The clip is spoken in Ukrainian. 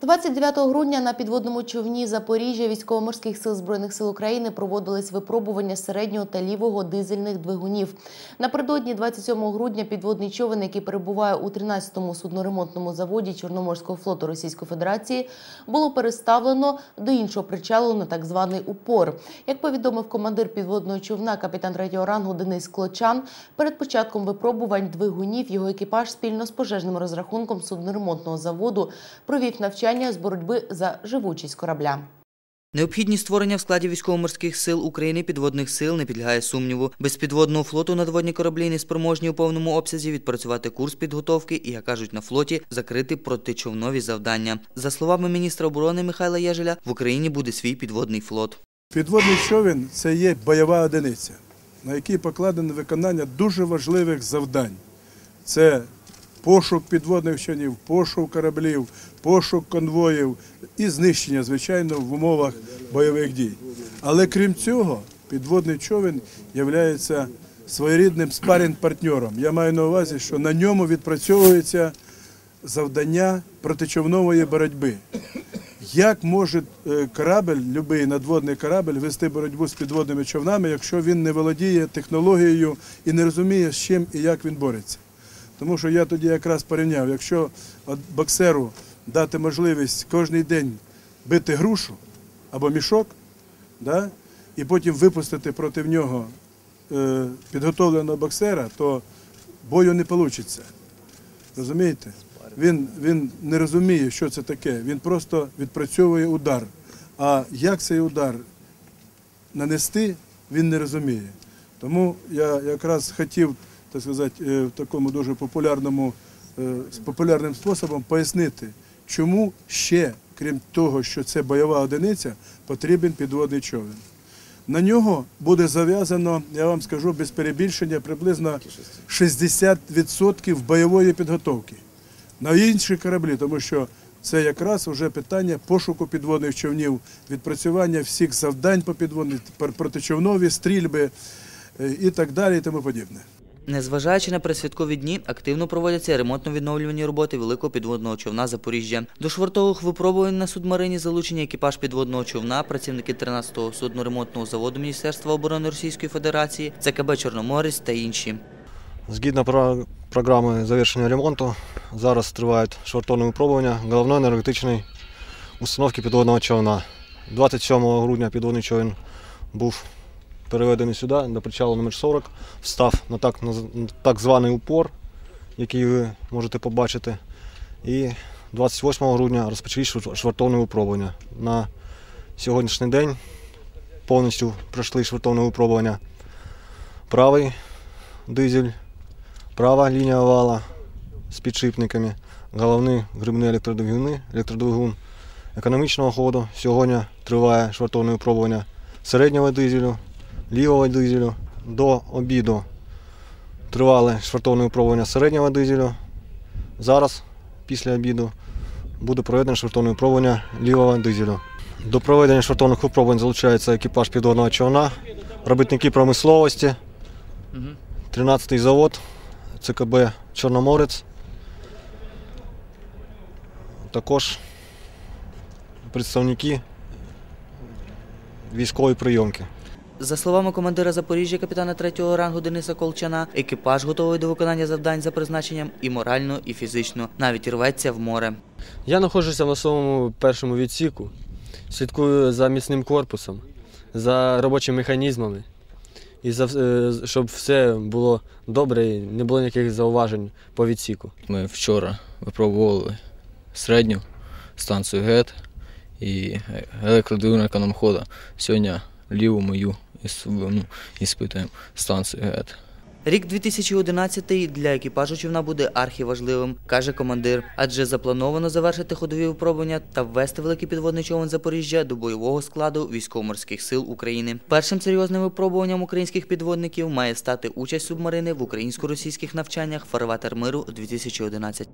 29 грудня на підводному човні Запоріжжя військово-морських сил збройних сил України проводились випробування середнього та лівого дизельних двигунів. Напередодні 27 грудня підводний човен, який перебуває у 13-му судноремонтному заводі Чорноморського флоту Російської Федерації, було переставлено до іншого причалу на так званий упор. Як повідомив командир підводного човна, капітан третього рангу Денис Клочан, перед початком випробувань двигунів його екіпаж спільно з пожежним розрахунком судноремонтного заводу провів навчання з боротьби за живучість корабля. Необхідність створення в складі військово-морських сил України підводних сил не підлягає сумніву. Без підводного флоту надводні кораблі не спроможні у повному обсязі відпрацювати курс підготовки і, як кажуть на флоті, закрити протичовнові завдання. За словами міністра оборони Михайла Єжеля, в Україні буде свій підводний флот. Підводний човен це є бойова одиниця, на якій покладено виконання дуже важливих завдань. Це пошук підводних човнів, пошук кораблів, пошук конвоїв і знищення, звичайно, в умовах бойових дій. Але крім цього, підводний човен є своєрідним спарінг-партнером. Я маю на увазі, що на ньому відпрацьовується завдання протичовнової боротьби. Як може е, корабль, будь-який надводний корабль, вести боротьбу з підводними човнами, якщо він не володіє технологією і не розуміє, з чим і як він бореться? Тому що я тоді якраз порівняв, якщо боксеру дати можливість кожен день бити грушу або мішок, да, і потім випустити проти нього е, підготовленого боксера, то бою не вийде. Розумієте? Він, Він не розуміє, що це таке. Він просто відпрацьовує удар. А як цей удар нанести, він не розуміє. Тому я якраз хотів так сказати, е, в такому дуже популярному е, з популярним способом пояснити, чому ще, крім того, що це бойова одиниця, потрібен підводний човен. На нього буде зав'язано, я вам скажу без перебільшення, приблизно 60% бойової підготовки на інші кораблі, тому що це якраз вже питання пошуку підводних човнів, відпрацювання всіх завдань по підводних, протичовнові стрільби е, і так далі, і тому подібне. Незважаючи на пересвяткові дні, активно проводяться ремонтно-відновлювані роботи великого підводного човна Запоріжжя. До швартових випробувань на судмарині залучені екіпаж підводного човна, працівники 13-го судноремонтного заводу Міністерства оборони Російської Федерації, ЦКБ Чорноморець та інші. Згідно програми завершення ремонту, зараз тривають швартовні випробування головної енергетичної установки підводного човна. 27 грудня підводний човен був переведений сюди, до причалу номер 40 встав на так на так званий упор, який ви можете побачити. І 28 грудня розпочали швартовне випробування. На сьогоднішній день повністю пройшли швартовне випробування. Правий дизель, права лінія вала з підшипниками, головні грибні електродвигуни, електродвигун економічного ходу. Сьогодні триває швартовне випробування середнього дизелю лівого дизелю. До обіду тривали швартовне випробування середнього дизелю. Зараз, після обіду, буде проведено швартовне випробування лівого дизелю. До проведення швартовних випробувань залучається екіпаж підводного човна, робітники промисловості, 13-й завод, ЦКБ Чорноморець. Також представники військової прийомки. За словами командира Запоріжжя, капітана третього рангу Дениса Колчана, екіпаж готовий до виконання завдань за призначенням і морально, і фізично, навіть рветься в море. Я знаходжуся на своєму першому відсіку, слідкую за міцним корпусом, за робочими механізмами, і за е, щоб все було добре і не було ніяких зауважень по відсіку. Ми вчора випробували середню станцію ГЕТ і електродвигун економхода. Сьогодні ліву мою ну, іспитуємо станцію ГЕТ. Рік 2011 для екіпажу човна буде архіважливим, каже командир, адже заплановано завершити ходові випробування та ввести великий підводний човен Запоріжжя до бойового складу військово-морських сил України. Першим серйозним випробуванням українських підводників має стати участь субмарини в українсько-російських навчаннях Фарватер миру 2011